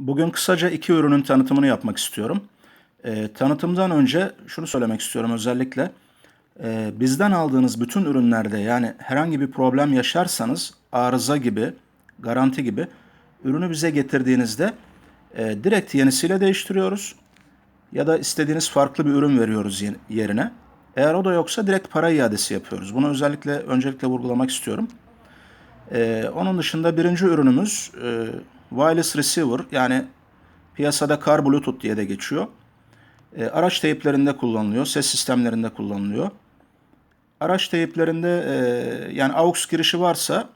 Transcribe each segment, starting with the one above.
Bugün kısaca iki ürünün tanıtımını yapmak istiyorum. Ee, tanıtımdan önce şunu söylemek istiyorum özellikle. Ee, bizden aldığınız bütün ürünlerde yani herhangi bir problem yaşarsanız arıza gibi, garanti gibi ürünü bize getirdiğinizde e, direkt yenisiyle değiştiriyoruz. Ya da istediğiniz farklı bir ürün veriyoruz ye- yerine. Eğer o da yoksa direkt para iadesi yapıyoruz. Bunu özellikle öncelikle vurgulamak istiyorum. Ee, onun dışında birinci ürünümüz e, wireless receiver yani piyasada car bluetooth diye de geçiyor. E, araç teyplerinde kullanılıyor, ses sistemlerinde kullanılıyor. Araç teyplerinde e, yani AUX girişi varsa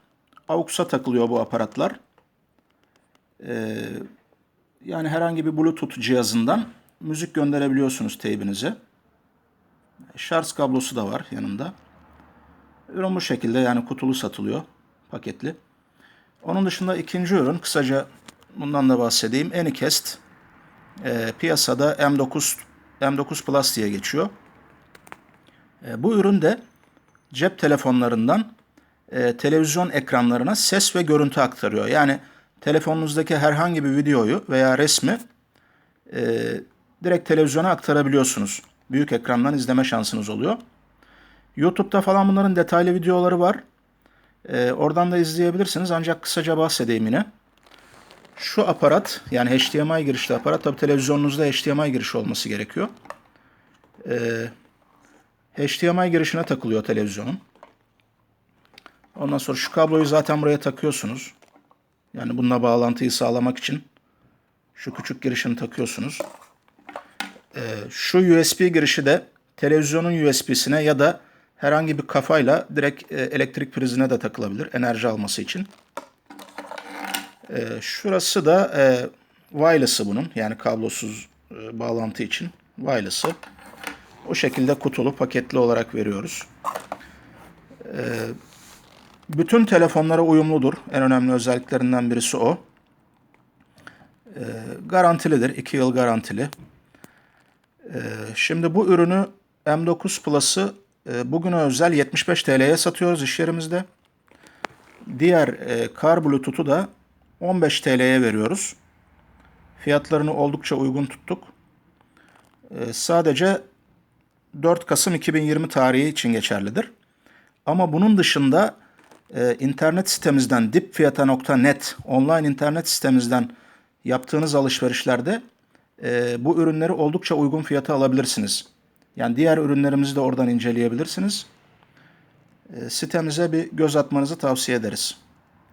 AUX'a takılıyor bu aparatlar. E, yani herhangi bir bluetooth cihazından müzik gönderebiliyorsunuz teybinize. Şarj kablosu da var yanında. Ürün bu şekilde yani kutulu satılıyor paketli. Onun dışında ikinci ürün kısaca bundan da bahsedeyim. Anycast e, piyasada M9 M9 Plus diye geçiyor. E, bu ürün de cep telefonlarından e, televizyon ekranlarına ses ve görüntü aktarıyor. Yani telefonunuzdaki herhangi bir videoyu veya resmi e, direkt televizyona aktarabiliyorsunuz. Büyük ekrandan izleme şansınız oluyor. YouTube'da falan bunların detaylı videoları var. Ee, oradan da izleyebilirsiniz ancak kısaca bahsedeyim yine. Şu aparat yani HDMI girişli aparat tabi televizyonunuzda HDMI girişi olması gerekiyor. Ee, HDMI girişine takılıyor televizyonun. Ondan sonra şu kabloyu zaten buraya takıyorsunuz. Yani bununla bağlantıyı sağlamak için şu küçük girişini takıyorsunuz. Ee, şu USB girişi de televizyonun USB'sine ya da herhangi bir kafayla direkt e, elektrik prizine de takılabilir enerji alması için. E, şurası da e, wireless'ı bunun yani kablosuz bağlantı için wireless'ı. O şekilde kutulu paketli olarak veriyoruz. Bütün telefonlara uyumludur. En önemli özelliklerinden birisi o. Garantilidir. 2 yıl garantili. Şimdi bu ürünü M9 Plus'ı e, bugüne özel 75 TL'ye satıyoruz iş yerimizde. Diğer e, Car Bluetooth'u da 15 TL'ye veriyoruz. Fiyatlarını oldukça uygun tuttuk. E, sadece 4 Kasım 2020 tarihi için geçerlidir. Ama bunun dışında e, internet sitemizden dipfiyata.net online internet sitemizden yaptığınız alışverişlerde e, bu ürünleri oldukça uygun fiyata alabilirsiniz. Yani diğer ürünlerimizi de oradan inceleyebilirsiniz. E, sitemize bir göz atmanızı tavsiye ederiz.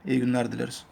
İyi günler dileriz.